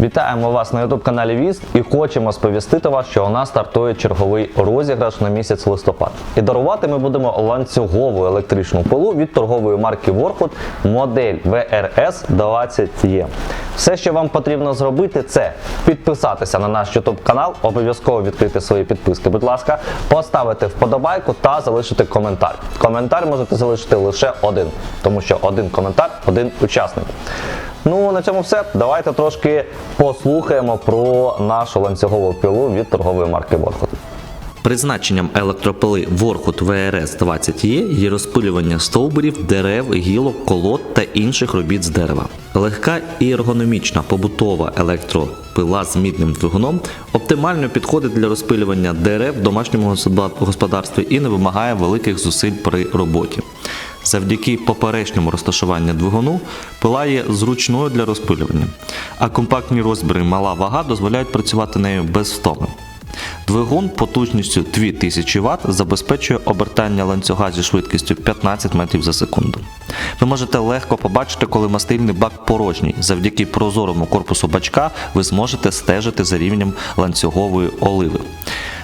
Вітаємо вас на youtube каналі Віз і хочемо сповістити вас, що у нас стартує черговий розіграш на місяць листопад. І дарувати ми будемо ланцюгову електричну пилу від торгової марки Ворхут модель VRS 20E. Все, що вам потрібно зробити, це підписатися на наш youtube канал, обов'язково відкрити свої підписки, будь ласка, поставити вподобайку та залишити коментар. Коментар можете залишити лише один, тому що один коментар, один учасник. Ну, на цьому все. Давайте трошки послухаємо про нашу ланцюгову пілу від торгової марки Ворхот. Призначенням електропили Ворхут ВРС 20 є є розпилювання стовбурів, дерев, гілок, колод та інших робіт з дерева. Легка і ергономічна побутова електропила з мідним двигуном оптимально підходить для розпилювання дерев в домашньому господа- господарстві і не вимагає великих зусиль при роботі. Завдяки поперечному розташуванню двигуну пила є зручною для розпилювання, а компактні розміри і мала вага дозволяють працювати нею без втоми. Двигун потужністю 2000 Вт забезпечує обертання ланцюга зі швидкістю 15 метрів за секунду. Ви можете легко побачити, коли мастильний бак порожній. Завдяки прозорому корпусу бачка ви зможете стежити за рівнем ланцюгової оливи.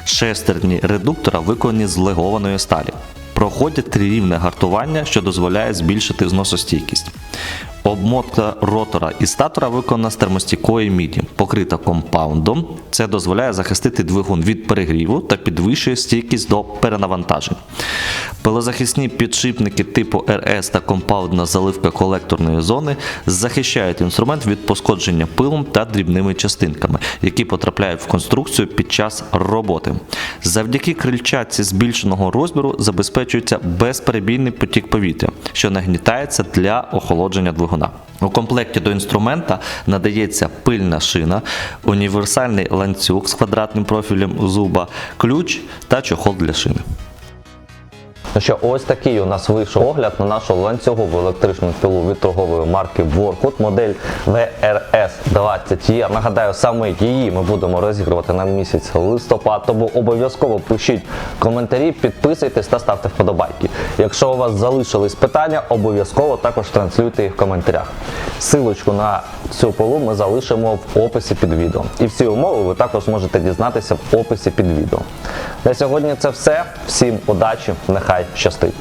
Шестерні редуктора виконані з легованої сталі. Проходять трирівне гартування, що дозволяє збільшити зносостійкість. Обмотка ротора і статора виконана з термостійкої міді, покрита компаундом. Це дозволяє захистити двигун від перегріву та підвищує стійкість до перенавантажень. Пилозахисні підшипники типу РС та компаундна заливка колекторної зони захищають інструмент від пошкодження пилом та дрібними частинками, які потрапляють в конструкцію під час роботи. Завдяки крильчатці збільшеного розміру забезпечується безперебійний потік повітря, що нагнітається для охолодження двигуна. У комплекті до інструмента надається пильна шина, універсальний ланцюг з квадратним профілем зуба, ключ та чохол для шини. Ну що, ось такий у нас вийшов огляд на нашу ланцюгову електричну пілу від торгової марки Воркут, модель VRS 20 e Нагадаю, саме її ми будемо розігрувати на місяць листопад, тому обов'язково пишіть коментарі, підписуйтесь та ставте вподобайки. Якщо у вас залишились питання, обов'язково також транслюйте їх в коментарях. Силочку на цю пилу ми залишимо в описі під відео. І всі умови ви також можете дізнатися в описі під відео. На сьогодні це все. Всім удачі, нехай хай щастить.